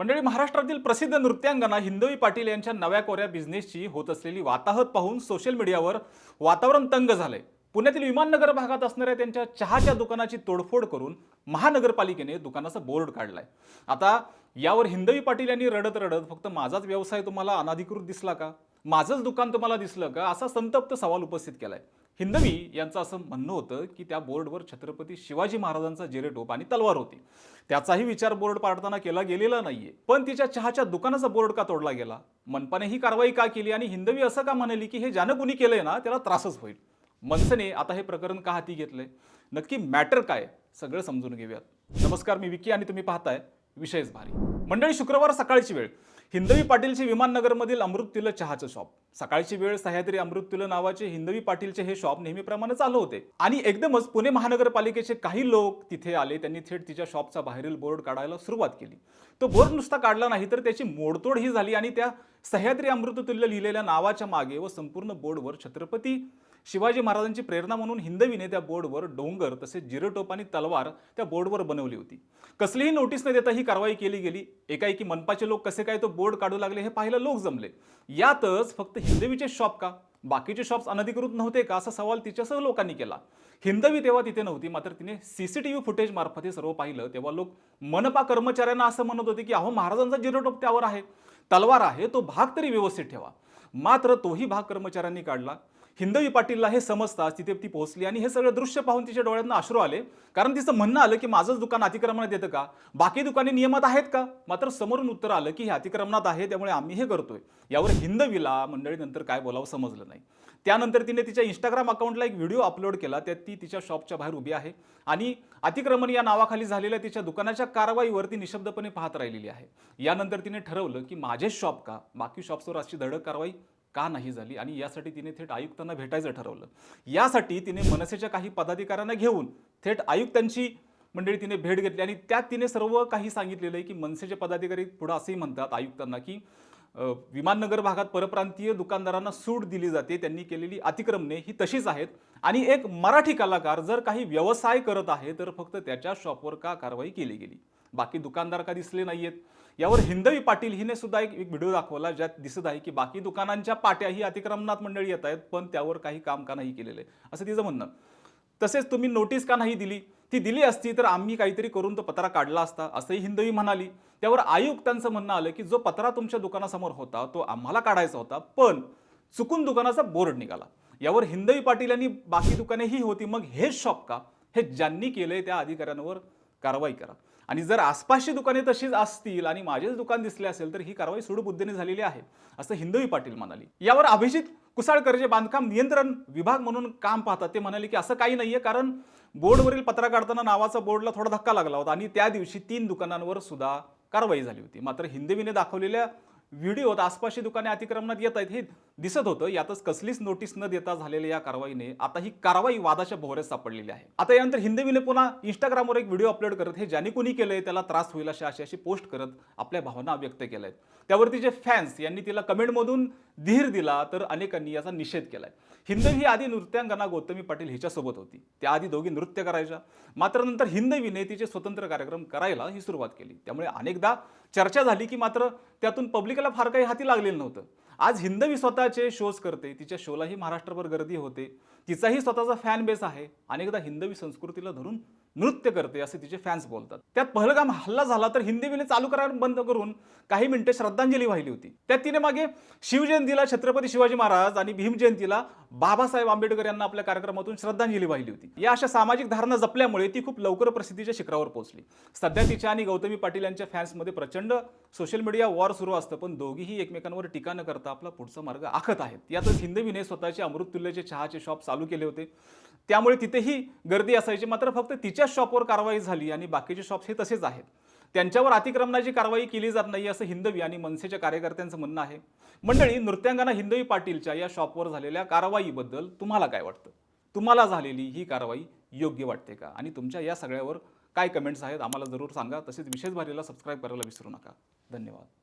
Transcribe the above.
मंडळी महाराष्ट्रातील प्रसिद्ध नृत्यांगना हिंदवी पाटील यांच्या नव्या कोऱ्या बिझनेसची होत असलेली वाताहत पाहून सोशल मीडियावर वातावरण तंग झालंय. पुण्यातील विमाननगर भागात असणाऱ्या त्यांच्या चहाच्या दुकानाची तोडफोड करून महानगरपालिकेने दुकानाचा बोर्ड काढलाय. आता यावर हिंदवी पाटील यांनी रडत रडत फक्त माझाच व्यवसाय तुम्हाला अनाधिकृत दिसला का? माझंच दुकान तुम्हाला दिसलं का? असा संतप्त सवाल उपस्थित केलाय. हिंदवी यांचं असं म्हणणं होतं की त्या बोर्डवर छत्रपती शिवाजी महाराजांचा जिरेटोप आणि तलवार होती. त्याचाही विचार बोर्ड पाडताना केला गेलेला नाहीये. पण तिच्या चहाच्या दुकानाचा बोर्ड का तोडला गेला? मनपाने ही कारवाई का केली आणि हिंदवी असं का म्हणाली की हे ज्यानं कुणी केलंय ना त्याला त्रासच होईल? मनसेने आता हे प्रकरण का हाती घेतलंय? नक्की मॅटर काय? सगळं समजून घेऊयात. नमस्कार मी विकी आणि तुम्ही पाहताय विषयच भारी. मंडळी शुक्रवार सकाळची वेळ. हिंदवी पाटीलचे विमाननगरमधील अमृततुल्य चहाचं शॉप सकाळची वेळ सह्याद्री अमृततुल्य नावाचे हिंदवी पाटीलचे हे शॉप नेहमीप्रमाणे चालू होते. आणि एकदमच पुणे महानगरपालिकेचे काही लोक तिथे आले त्यांनी थेट तिच्या शॉपचा बाहेरील बोर्ड काढायला सुरुवात केली. तो बोर्ड नुसता काढला नाही तर त्याची मोडतोड ही झाली आणि त्या सह्याद्री अमृततुल्य लिहिलेल्या नावाच्या मागे व संपूर्ण बोर्डवर छत्रपती शिवाजी महाराजांची प्रेरणा म्हणून हिंदवीने त्या बोर्डवर डोंगर तसेच जिरटोप आणि तलवार त्या बोर्डवर बनवली होती. कसलीही नोटीस न देता ही कारवाई केली गेली. एकाएकी मनपाचे लोक कसे काय तो बोर्ड काढू लागले हे पाहायला लोक जमले. यातच फक्त हिंदवीचे शॉप का? बाकीचे शॉप्स अनधिकृत नव्हते का? असा सवाल तिच्यासह लोकांनी केला. हिंदवी तेव्हा तिथे नव्हती मात्र तिने सीसीटीव्ही फुटेज मार्फत हे सर्व पाहिलं. तेव्हा लोक मनपा कर्मचाऱ्यांना असं म्हणत होते की अहो महाराजांचा जिरोटोप त्यावर आहे. तलवार आहे तो भाग तरी व्यवस्थित ठेवा. मात्र तोही भाग कर्मचाऱ्यांनी काढला. हिंदवी पाटीलला हे समजताच तिथे ती पोहोचली आणि हे सगळं दृश्य पाहून तिच्या डोळ्यातनं अश्रू आले. कारण तिचं म्हणणं आलं की माझंच दुकान अतिक्रमणात येतं का? बाकी दुकाने नियमात आहेत का? मात्र समोरून उत्तर आलं की हे अतिक्रमणात आहे त्यामुळे आम्ही हे करतोय. यावर हिंदवीला मंडळीनंतर काय बोलावं समजलं नाही. त्यानंतर तिने तिच्या इंस्टाग्राम अकाउंटला एक व्हिडिओ अपलोड केला. त्यात ती तिच्या शॉपच्या बाहेर उभी आहे आणि अतिक्रमण या नावाखाली झालेल्या तिच्या दुकानाच्या कारवाईवर ती निशब्दपणे पाहत राहिलेली आहे. यानंतर तिने ठरवलं की माझे शॉप का? बाकी शॉप्सवर अशी धडक कारवाई का नाही झाली आणि यासाठी तिने थेट आयुक्तांना भेटायचं ठरवलं. यासाठी तिने मनसेच्या काही पदाधिकाऱ्यांना घेऊन थेट आयुक्तांची मंडळी तिने भेट घेतली आणि त्यात तिने सर्व काही सांगितलेलं आहे की मनसेचे पदाधिकारी पुढं असंही म्हणतात आयुक्तांना की विमाननगर भागात परप्रांतीय दुकानदारांना सूट दिली जाते त्यांनी केलेली अतिक्रमणे ही तशीच आहेत आणि एक मराठी कलाकार जर काही व्यवसाय करत आहे तर फक्त त्याच्या शॉपवर का कारवाई केली गेली? बाकी दुकानदार का दिसले नाहीयेत. यावर हिंदवी पाटील हिने सुद्धा एक एक व्हिडिओ दाखवला ज्यात दिसत आहे की बाकी दुकानांच्या पाट्या ही अतिक्रमणात मंडळी येत आहेत पण त्यावर काही काम का नाही केलेलं. आहे असं तिचं म्हणणं. तसेच तुम्ही नोटीस का नाही दिली? ती दिली असती तर आम्ही काहीतरी करून तो पत्रा काढला असता असंही हिंदवी म्हणाली. त्यावर आयुक्तांचं म्हणणं आलं की जो पत्रा तुमच्या दुकानासमोर होता तो आम्हाला काढायचा होता पण चुकून दुकानाचा बोर्ड निघाला. यावर हिंदवी पाटील यांनी बाकी दुकाने ही होती मग हेच शॉप का? हे ज्यांनी केलंय त्या अधिकाऱ्यांवर कारवाई करा. आणि जर आसपासची दुकाने तशीच असतील आणि माझेच दुकान दिसले असेल तर ही कारवाई सुडबुद्धीने झालेली आहे असं हिंदवी पाटील म्हणाली. यावर अभिजित कुसाळकर जे बांधकाम नियंत्रण विभाग म्हणून काम पाहतात. ते म्हणाले की असं काही नाहीये कारण बोर्डवरील पत्रा काढताना नावाचा बोर्डला थोडा धक्का लागला होता आणि त्या दिवशी तीन दुकानांवर सुद्धा कारवाई झाली होती. मात्र हिंदवीने दाखवलेल्या व्हिडिओत आसपासची दुकाने अतिक्रमणात येत आहेत हे दिसत होतं यातच कसलीच नोटीस न देता झालेल्या या कारवाईने आता ही कारवाई वादाच्या भोवऱ्यात सापडलेली आहे. आता यानंतर हिंदवीने पुन्हा इंस्टाग्रामवर एक व्हिडिओ अपलोड करत हे ज्याने कुणी केलंय त्याला त्रास होईल अशा अशी अशी पोस्ट करत आपल्या भावना व्यक्त केल्या आहेत त्यावरती जे फॅन्स यांनी तिला कमेंटमधून धीर दिला तर अनेकांनी याचा निषेध केलाय. हिंदवी ही आधी नृत्यांगना गौतमी पाटील हिच्यासोबत होती. त्याआधी दोघी नृत्य करायच्या. मात्र नंतर हिंदवीने तिचे स्वतंत्र कार्यक्रम करायला ही सुरुवात केली. त्यामुळे अनेकदा चर्चा झाली की मात्र त्यातून पब्लिकला फार काही हाती लागलेलं नव्हतं. आज हिंदवी स्वतःचे शोज करते. तिच्या शोलाही महाराष्ट्रभर गर्दी होते. तिचाही स्वतःचा फॅन बेस आहे. अनेकदा हिंदवी संस्कृतीला धरून नृत्य करते असे तिचे फॅन्स बोलतात. त्यात पहलगाम हल्ला झाला तर हिंदीने चालू करायला बंद करून काही मिनिटे श्रद्धांजली वाहिली होती. त्यात तिने मागे शिवजयंतीला छत्रपती शिवाजी महाराज आणि भीम जयंतीला बाबासाहेब आंबेडकर यांना आपल्या कार्यक्रमातून श्रद्धांजली वाहिली होती. या अशा सामाजिक धारणा जपल्यामुळे ती खूप लवकर प्रसिद्धीच्या शिखरावर पोहोचली. सध्या तिच्या आणि गौतमी पाटील यांच्या फॅन्समध्ये प्रचंड सोशल मीडिया वॉर सुरू असतं पण दोघीही एकमेकांवर टीका न करता आपला पुढचा मार्ग आखत आहेत. यातच हिंदवीने स्वतःचे अमृततुल्यचे चहाचे शॉप चालू केले होते. त्यामुळे तिथेही गर्दी असायची. मात्र फक्त तिच्याच शॉपवर कारवाई झाली आणि बाकीचे शॉप्स हे तसेच आहेत. त्यांच्यावर अतिक्रमणाची कारवाई केली जात नाही असं हिंदवी आणि मनसेच्या कार्यकर्त्यांचं म्हणणं आहे. मंडळी नृत्यांगना हिंदवी पाटीलच्या या शॉपवर झालेल्या कारवाईबद्दल तुम्हाला काय वाटतं? तुम्हाला झालेली ही कारवाई योग्य वाटते का? आणि तुमच्या या सगळ्यावर काय कमेंट्स आहेत आम्हाला जरूर सांगा. तसेच विशेष भारीला सबस्क्राईब करायला विसरू नका. धन्यवाद.